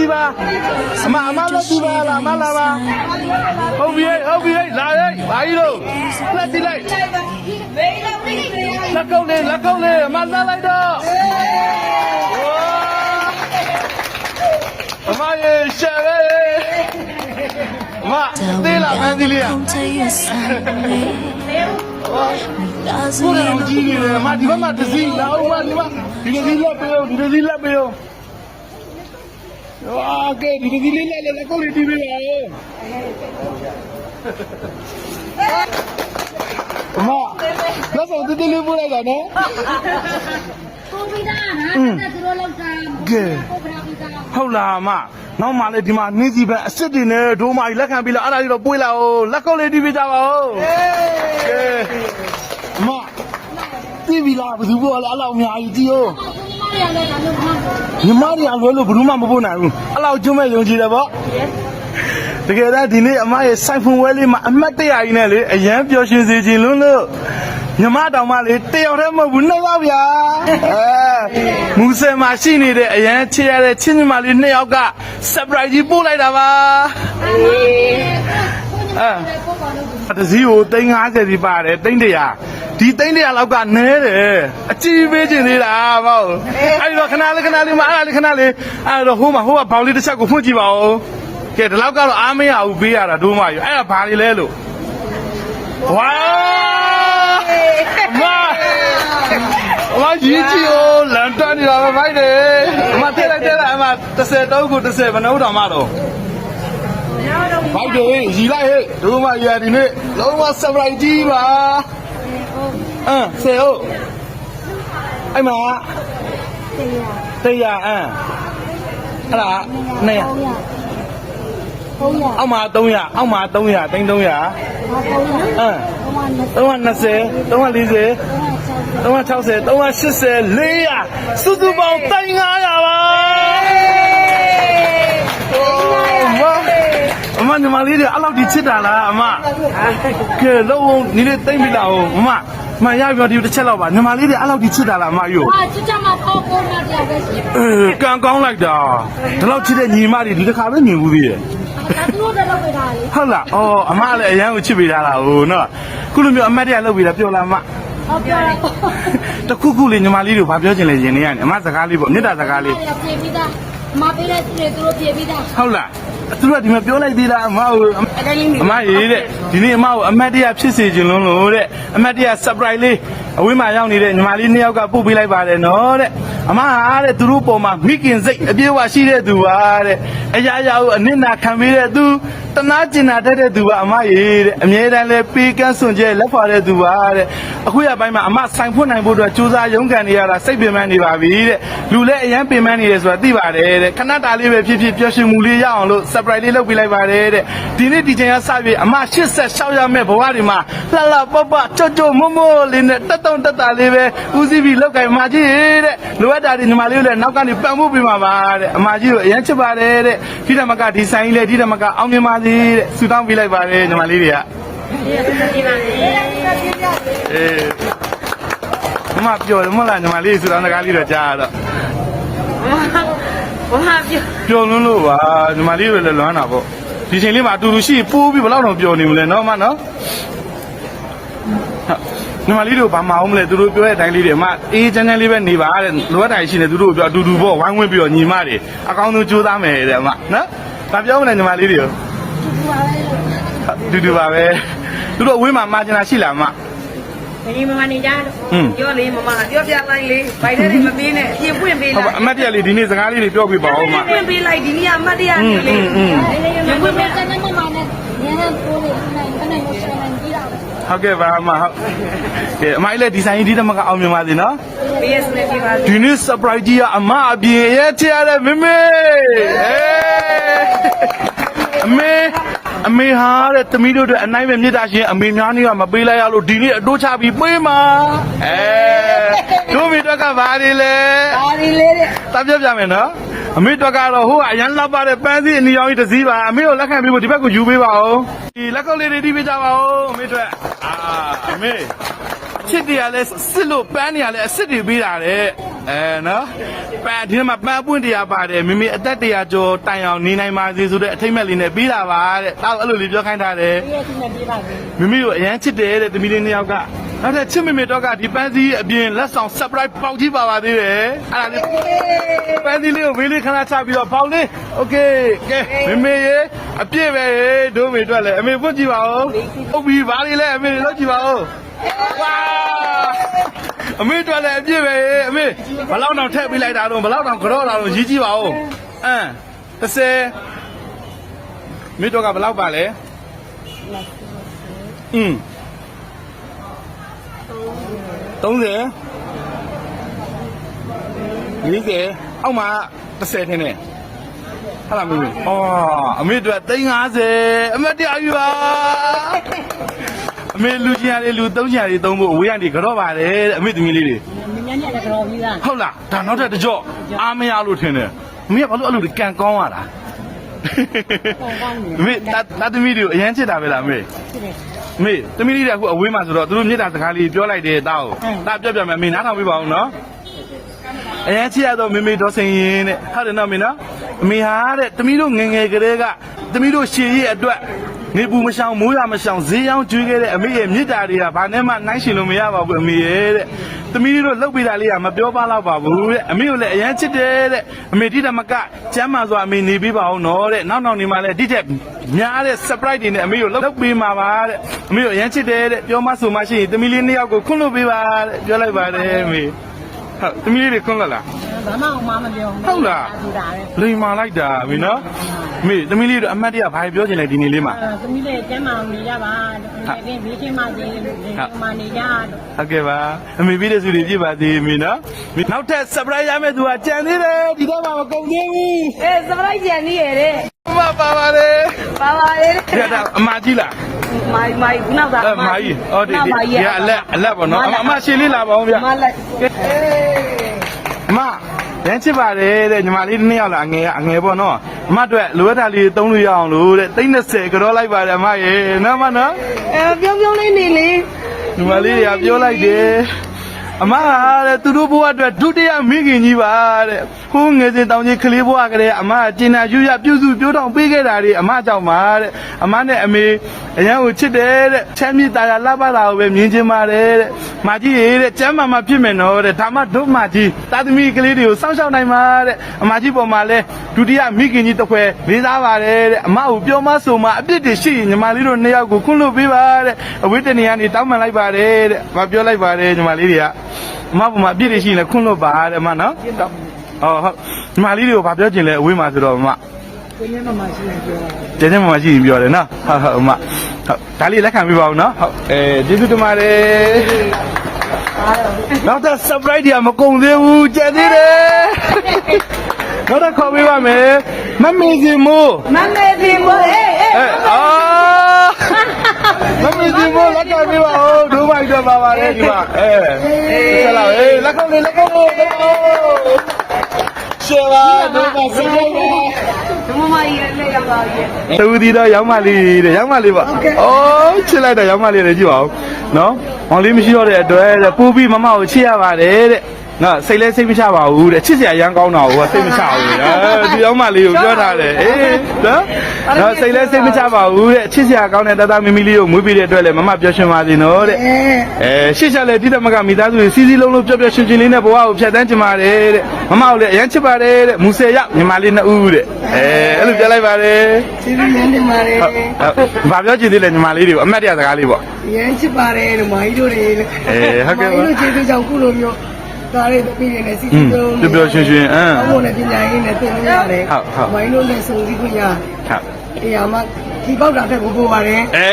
သူပါအမအမလည်းသူပါလားအမလားပါဟုတ်ပြီဟုတ်ပြီလာရဲ့ဘာကြီးလို့လက်တိလိုက်လက်ကုတ်လေးလက်ကုတ်လေးအမလက်လိုက်တော့အမရေရှာရဲအမသေးလားမန်းသေးလေးอ่ะကိုယ်ကလည်းကြီးနေတယ်အမဒီဘက်မှာတစည်းလာအောင်မဒီမှာဒီကစီလက်ပေးအောင်ဒီကစီလက်ပေးအောင် အာကဲဒီတစည်းလေးလက်လက်ကုပ်လေးတီးပေးပါဦးအမလက်ဆောင်တတိလေးပို့လိုက်တာနော်ကိုဗီဒါဟာသူတို့လောက်တာကဲကိုဗရာဗီဒါဟုတ်လားအမနောက်မှလည်းဒီမှာနှင်းစီပဲအစ်စ်တင်နေဒိုးမကြီးလက်ခံပြီးလားအဲ့ဒါကြီးတော့ပွေးလာဦးလက်ကုပ်လေးတီးပေးကြပါဦးကဲအမတီးပြီလားဘယ်သူပို့လဲအဲ့လောက်အများကြီးကြည့်ဦးကို ညီမရလဲဒါလို့မဟုတ်ဘူးညီမတွေကလွယ်လို့ဘယ်သူမှမပို့နိုင်ဘူးအဲ့လောက်ကျွမ်းမဲ့ယုံကြည်တယ်ဗောတကယ်တော့ဒီနေ့အမရဲ့စိုက်ဖုန်ဝဲလေးမှာအမတ်တရကြီးနဲ့လေအရန်ပျော်ရွှင်စေခြင်းလုံးလို့ညီမတောင်မှလေတယောက်တည်းမဟုတ်ဘူးနှစ်ယောက်ဗျာအဲမူဆယ်မှာရှိနေတဲ့အရန်ချစ်ရတဲ့ချင်းညီမလေးနှစ်ယောက်က surprise ကြီးပို့လိုက်တာပါ အဲတစည်းကို350စီပါတယ်300ဒီ300လောက်ကနဲတယ်အကြည့်ပေးခြင်းသေးတာမဟုတ်အဲ့တော့ခဏလေးခဏလေးမအဲ့ဒါလေးခဏလေးအဲ့တော့ဟိုမှာဟိုကဘောင်လေးတစ်ချက်ကိုဖွင့်ကြည့်ပါဦးကဲဒီလောက်ကတော့အားမရဘူးပေးရတာဒိုးမယူအဲ့ဒါဘာလေးလဲလို့ဝါမအမကြီးကြီးကိုလန်တန်နေတာပဲဖိုက်တယ်အမထည့်လိုက်တဲ့လားအမ30တောက်ကို30ဘယ်နှုတ်တော်မှတော့ ဘိုက်တွေရီလိုက်ဟဲ့တို့မရဒီနေ့လုံးဝ surprise ကြီးပါအမ်ဆေဟုတ်အဲ့မှာတရားအမ်အဲ့ဒါနေရ300အောက်မှာ300အောက်မှာ300သိန်း300 300အမ်320 340 360 380 400စုစုပေါင်း300ပါ အမညီမလေးတွေအဲ့လောက်ဒီချစ်တာလားအမကဲလုံးနီးလေးတိမ့်ပြီလားဟိုအမမရပြောဒီတစ်ချက်လောက်ပါညီမလေးတွေအဲ့လောက်ဒီချစ်တာလားအမယူဟာချစ်ချမှာပေါ့ပေါ်လာတယ်ပဲရှိတယ်အေးကံကောင်းလိုက်တာဒီလောက်ချစ်တဲ့ညီမတွေဒီတစ်ခါပဲမြင်ဘူးသေးရဲ့ဒါသူတို့တော့ပဲဒါလေဟုတ်လားအော်အမလည်းအရန်ကိုချစ်ပေးထားတာဟိုနော်ခုလိုမျိုးအမတ်တရလုပ်ပြီးတာပြောလားအမဟုတ်ပြောတာပေါ့တခုခုလေးညီမလေးတို့ဘာပြောချင်လဲရင်နေရတယ်အမစကားလေးပေါ့မေတ္တာစကားလေးပြေပြီးသားမပေးတဲ့သူတွေသူတို့ပြေပြီးသားဟုတ်လား သူတို့ကဒီမှာပြောလိုက်သေးတာအမကိုအမရေးတဲ့ဒီနေ့အမကိုအမတ်တရဖြစ်စေခြင်းလုံးလို့တဲ့အမတ်တရ surprise လေး အဝေးမှာရောက်နေတဲ့ညီမလေးနှစ်ယောက်ကပို့ပေးလိုက်ပါတယ်နော်တဲ့အမဟာတဲ့သူတို့ပေါ်မှာမိခင်စိတ်အပြည့်အဝရှိတဲ့သူပါတဲ့အရာရာကိုအနစ်နာခံပေးတဲ့သူတနာကျင်နာတတ်တဲ့သူပါအမရေးတဲ့အမြဲတမ်းလဲပေးကမ်းစွန့်ကြဲလက်ဖွာတဲ့သူပါတဲ့အခုရပိုင်းမှာအမဆိုင်ဖွင့်နိုင်ဖို့အတွက်ကြိုးစားရုန်းကန်နေရတာစိတ်ပင်ပန်းနေပါပြီတဲ့လူလည်းအရန်ပင်ပန်းနေတယ်ဆိုတာသိပါတယ်တဲ့ခဏတာလေးပဲဖြစ်ဖြစ်ပျော်ရွှင်မှုလေးရအောင်လို့ surprise လေးလုပ်ပေးလိုက်ပါတယ်တဲ့ဒီနေ့ဒီချိန်ကစပြီးအမ86ရမယ့်ဘဝဒီမှာလှလှပပကြွကြွမမို့လေးနဲ့တက်တုံတက်တာလေးပဲဦးစီးပြီးလောက်ကင်မကြီးတဲ့လိုအပ်တာဒီညီမလေးကိုလည်းနောက်ကနေပံ့ပိုးပေးမှာပါတဲ့အမကြီးကိုအရန်ချစ်ပါတယ်တဲ့ဒီဓမ္မကဒီဆိုင်လေးဒီဓမ္မကအောင်မြင်ပါစေတဲ့ဆူတောင်းပေးလိုက်ပါတယ်ညီမလေးတွေကအေးမမပြောတယ်မလားညီမလေးဆူတောင်းစကားလေးတော့ကြားရတော့ဘာမှပြောပျော်လွန်းလို့ပါညီမလေးတွေလည်းလွမ်းတာပေါ့ဒီချိန်လေးမှာအတူတူရှိပိုးပြီးဘယ်တော့တော့ပျော်နေမလဲနော်မနော်ဟုတ် ညီမလေးတို့ဘာမအောင်မလဲသူတို့ပြောတဲ့အတိုင်းလေးတွေအမအေးချမ်းချမ်းလေးပဲနေပါတဲ့လိုအပ်တာရှိနေသူတို့ပြောအတူတူပေါ့ဝိုင်းဝန်းပြီးတော့ညီမတွေအကောင်းဆုံးကြိုးစားမယ်တဲ့အမနော်ဘာပြောမလဲညီမလေးတွေတူတူပါပဲသူတို့အဝေးမှာမှာကျင်တာရှိလားမမကြီးမမနေကြတော့ပြောလေမမပြောပြလိုက်လေဘိုင်တဲ့တွေမပေးနဲ့အပြင်ပွင့်ပေးလိုက်ဟုတ်အမတ်တရလေးဒီနေ့စကားလေးတွေပြောပြပါဦးမပွင့်ပေးလိုက်ဒီနေ့အမတ်တရလေးလေးပွင့်ပေးတဲ့ မနဲ့ညနေပိုးလေးနိုင်နိုင်ကိုရှင်နိုင်ပြီးတာဟုတ်ကဲ့ပါအမဟုတ်ကဲအမကြီးလည်းဒီဆိုင်ကြီးဒီတမကအောင်မြင်ပါစေနော် BS နဲ့ပြပါဒီနေ့ surprise ကြီးကအမအပြင်ရဲ့ချရတဲ့မမေအေးအမေအမေဟာတဲ့တမီးတို့အတွက်အနိုင်ပဲမြစ်တာရှင်အမေများနေကမပေးလိုက်ရလို့ဒီနေ့အတိုးချပြီးပေးမှာအဲတို့မိတော့ကဘာဒီလဲဒါဒီလေးတဲ့တပြပြမယ်နော် အမေတော့ကတော့ဟိုကအရန်လောက်ပါတဲ့ပန်းစည်းအနီရောင်ကြီးတစ်စည်းပါအမေကိုလက်ခံပြီးဖို့ဒီဘက်ကိုယူပေးပါဦးဒီလက်ကုပ်လေးတွေတီးပေးကြပါဦးအမေတို့အာအမေချစ်တရားလဲစစ်လို့ပန်းနေရလဲအစ်စ်တွေပေးတာတဲ့အဲအဲနော်ပန်းဒီမှာပန်းပွင့်တရားပါတယ်မိမိအသက်တရားကျော်တိုင်အောင်နေနိုင်ပါစေဆိုတဲ့အထိတ်မဲ့လေးနဲ့ပြီးတာပါတဲ့တောက်အဲ့လိုလေးပြောခိုင်းထားတယ်ပြည့်စုံနေပြပါစေမိမိကိုအရန်ချစ်တယ်တဲ့သမီးလေးနှစ်ယောက်က နောက်ထပ်ချစ်မေမေတော့ကဒီပန်းစည်းအပြင်လက်ဆောင် surprise ပေါက်ကြီးပါပါသေးတယ်အဲ့ဒါလေးပန်းစည်းလေးကိုဝေးလေးခဏချပြီးတော့ပေါက်လေး okay ကဲမေမေရေအပြည့်ပဲဒိုးမေအတွက်လည်းအမေဖွင့်ကြည့်ပါဦးဟုတ်ပြီဘာလေးလဲအမေလောက်ကြည့်ပါဦးဝါအမေအတွက်လည်းအပြည့်ပဲအမေဘလောက်တောင်ထည့်ပေးလိုက်တာတော့ဘလောက်တောင်ကြော့တာတော့ရေးကြည့်ပါဦးအမ်30မိတော့ကဘလောက်ပါလဲอืม 30 40အောက်မှာ30ထင်းနေဟာလားမင်း။အော်အမေတို့350အမတ်တရားယူပါ။အမေလူကြီးရတယ်လူ300ရတယ်သုံးဖို့အဝေးကနေကြော့ပါတယ်တဲ့အမေသမီးလေးတွေမြင်းမြန်းနဲ့လည်းကြော်ပြီးသားဟုတ်လားဒါနောက်ထပ်တစ်ကြော့အားမရလို့ထင်တယ်အမေကဘာလို့အဲ့လိုကန်ကောင်းရတာအမေတတ်သမီးတွေကိုအရန်ချစ်တာပဲလားအမေဖြစ်တယ်အ မေသမီးလေးတွေကအခုအဝေးမှာဆိုတော့သူတို့မြေတာစကားလေးပြောလိုက်တယ်တောက်တာပြောပြမယ်အမေနားထောင်ပြပါဦးနော်အရင်ချစ်ရတော့မေမေတော်စင်ရင်တဲ့ဟုတ်တယ်နော်မေနော်အမေဟာတဲ့သမီးတို့ငယ်ငယ်ကလေးကသမီးတို့ရှည်ရည်အတွက် နေပူမရှောင်မိုးရမရှောင်ဈေးရောင်းကျွေးခဲ့တဲ့အမေရဲ့မြစ်တာတွေကဘာနဲ့မှနှိုင်းရှင်လို့မရပါဘူးအမေရဲ့တဲ့သမီးတို့လှုပ်ပေးတာလေးကမပြောပါတော့ပါဘူးတဲ့အမေကိုလည်းအရင်ချစ်တယ်တဲ့အမေတိတမကကျမ်းမာစွာအမေနေပေးပါအောင်နော်တဲ့နောက်နောက်နေမှလည်းတိတက်များတဲ့ surprise တွေနဲ့အမေကိုလှုပ်ပေးမှာပါတဲ့အမေကိုအရင်ချစ်တယ်တဲ့ပြောမဆိုမှရှိရင်သမီးလေးနှစ်ယောက်ကိုခွန့်လို့ပေးပါတဲ့ပြောလိုက်ပါတယ်အမေ ဟုတ်သမီးလေးတွေခွန့်လို့လားဘာမှအောင်မမပြောဟုတ်လားသူတာပဲလိန်မာလိုက်တာမင်းနော်မေသမီးလေးတို့အမတ်တရဘာပြောချင်လဲဒီနေ့လေးမှာအဲသမီးလေးကျမ်းမာအောင်နေကြပါတကယ်ဘေးချင်းမစီနေမှနေကြတော့ဟုတ်ကဲ့ပါအမေပြီးတဲ့စုတွေပြည့်ပါသေးမင်းနော်မင်းနောက်ထပ် surprise ရမယ့်သူကကြံသေးတယ်ဒီတော့မှမကုန်သေးဘူးအေးစပရိုက်ကြံနေရတဲ့မပါပါလေပါပါလေဒါတော့အမကြီးလားမိုင်မိုင်ခုနောက်သားအဲမကြီးဟောဒီဒီဒီကအလက်အလက်ပေါ့နော်အမရှင်းလေးလာပါဦးဗျမလိုက် အေးအမရမ်းချစ်ပါတယ်တဲ့ညီမလေးနှစ်ယောက်လာငယ်ကအငယ်ပေါ့နော်အမအတွက်လိုအပ်တာလေးသုံးလို့ရအောင်လို့တဲ့30ကြောလိုက်ပါတယ်အမရေနော်မနော်အဲပြုံးပြုံးလေးနေလေညီမလေးတွေကပြောလိုက်တယ် အမကတဲ့သူတို့ဘဝအတွက်ဒုတိယမိခင်ကြီးပါတဲ့ဟိုးငယ်စဉ်တောင်ကြီးကလေးဘဝကလေးအမကကျင်နာယူရပြုစုပြောတောင်ပေးခဲ့တာတွေအမကြောင့်ပါတဲ့အမနဲ့အမေအရန်ကိုချစ်တယ်တဲ့ချမ်းမြေ့တာရလှပတာကိုပဲမြင်ချင်ပါတယ်တဲ့မကြီးရေတဲ့ကျမ်းမာမှာဖြစ်မယ်နော်တဲ့ဒါမှဒုမကြီးတာသမီကလေးတွေကိုစောင့်ရှောက်နိုင်မှာတဲ့အမကြီးပေါ်မှာလဲဒုတိယမိခင်ကြီးတစ်ခွဲလေးစားပါတယ်တဲ့အမကိုပြောမဆိုမှအပြစ်တွေရှိရင်ညီမလေးတို့နှစ်ယောက်ကိုခွင့်လွှတ်ပေးပါတဲ့အဝိတ္တနေကနေတောင်းပန်လိုက်ပါတယ်တဲ့မပြောလိုက်ပါတယ်ညီမလေးတွေကအမပေါ်မှာအပြစ်တွေရှိရင်လည်းခွင့်လွှတ်ပါတဲ့အမနော်ဟောဟုတ်ညီမလေးတွေကိုဘာပြောချင်လဲအဝေးမှာဆိုတော့အမကိုင်းမမရှိရင်ပြောတာကျင်းကျင်းမမရှိရင်ပြောတယ်နော်ဟုတ်ဟုတ်အမဟုတ်ဒါလေးလက်ခံပေးပါဦးနော်ဟုတ်အဲကျေးဇူးတင်ပါတယ်နောက်တော့ surprise တွေကမကုန်သေးဘူးကြံသေးတယ်နောက်တော့ခေါ်ပေးပါမယ်မမေစီမိုးမမေစီမိုးအေးအေးအဲအာမမေစီမိုးလက်ခံပေးပါဦးဒိုးမို က်တော့ပါပါလေဒီမှာအဲဆက်လာအေးလက်ခံလေးလက်ခံလေးလက်ခံရှေ့ပါဒိုးမိုက်ဆက်လိုက်ပါဒမမကြီးလည်းရောက်ပါရဲ့တူဒီတော့ရောက်မလေးတဲ့ရောက်မလေးပါ။အော်ချစ်လိုက်တာရောက်မလေးလည်းကြည့်ပါဦး။နော်။မောင်လေးမရှိတော့တဲ့အတွက်တဲ့ပူပြီးမမကိုချစ်ရပါတယ်တဲ့။ နော်စိတ်လဲစိတ်မချပါဘူးတဲ့ချစ်စရာရမ်းကောင်းတာကိုကစိတ်မချဘူးတဲ့အဲဒီရောက်မလေးကိုပြောထားတယ်အေးနော်နော်စိတ်လဲစိတ်မချပါဘူးတဲ့ချစ်စရာကောင်းတဲ့တသားမီမီလေးကိုမွေးပြီးတဲ့အတွက်လည်းမမပြောရှင်ပါစေနော်တဲ့အဲရှစ်ချက်လေတိတမကမိသားစုစီစီလုံးလုံးပျော်ပျော်ရွှင်ရွှင်လေးနဲ့ဘဝကိုဖြတ်သန်းကြပါတယ်တဲ့မမကိုလည်းအရန်ချစ်ပါတယ်တဲ့မူဆယ်ရောက်ညီမလေးနှစ်ဦးတဲ့အဲအဲ့လိုပြောလိုက်ပါတယ်စီရီရန်တင်ပါတယ်ဟုတ်ဟုတ်ဘာပြောချင်သေးလဲညီမလေးတွေကိုအမတ်တရားစကားလေးပေါ့ရန်ချစ်ပါတယ်လို့မာကြီးတို့တွေလို့အေးဟုတ်ကဲ့ပါမာကြီးတို့ကျေးဇူးကြောင့်ခုလိုမျိုး ဒါလေးတပည့်နဲ့စီอืစီมလုံးပျော်ပျော်ရွှင်ရွှင်အင်းအမေနဲ့ပညာရေးနဲ့သင်လို့ရတယ်ဟုတ်ဟုတ်မာကြီးတို့နဲ့စုံစည်းခွင့်ရဟုတ်တရားမှဒီပေါက်တာတက်ကိုပို့ပါတယ်အဲ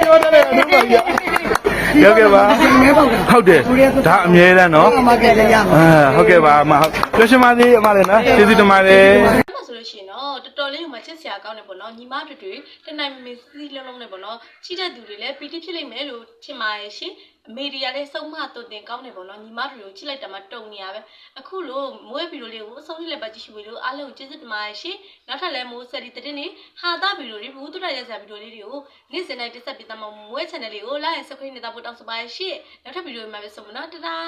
ပြောတယ်လို့ပါဗျာဟုတ်ကဲ့ပါဒီမဲပေါက်တာဟုတ်တယ်ဒါအမြဲတမ်းနော်အမကလည်းရမှာအာဟုတ်ကဲ့ပါအမဟုတ်ပြောရှင်ပါသေးအမလည်းနော်ကျေးဇူးတင်ပါတယ်အဲ့မှာဆိုလို့ရှိရင်တော့တော်တော်လေးဟိုမှာချစ်စရာကောင်းတယ်ပေါ့နော်ညီမတို့တွေတနိုင်မမေစီးလုံးလုံးနဲ့ပေါ့နော်ချစ်တဲ့သူတွေလည်းပီတိဖြစ်လိမ့်မယ်လို့ထင်ပါရဲ့ရှင် အမေတွေကလည်းစုံမတုတ်တင်ကောင်းတယ်ပေါ့နော်ညီမတို့ကိုချစ်လိုက်တာမှတုံနေရပဲအခုလို့မွေးဗီဒီယိုလေးကိုအဆုံးထိလည်းပါကြည့်ရှုပြီးလို့အားလုံးကိုကျေးဇူးတင်ပါတယ်ရှင်နောက်ထပ်လည်းမိုးဆက်ဒီတဲ့နေ့ဟာတာဗီဒီယိုတွေဘူးတူရရစရာဗီဒီယိုလေးတွေကိုနေ့စဉ်တိုင်းတက်ဆက်ပေးသားမမွေး channel လေးကို like and subscribe နေတာပို့တောင်းဆိုပါရှင်နောက်ထပ်ဗီဒီယိုမှာပဲဆုံမနော်တဒါ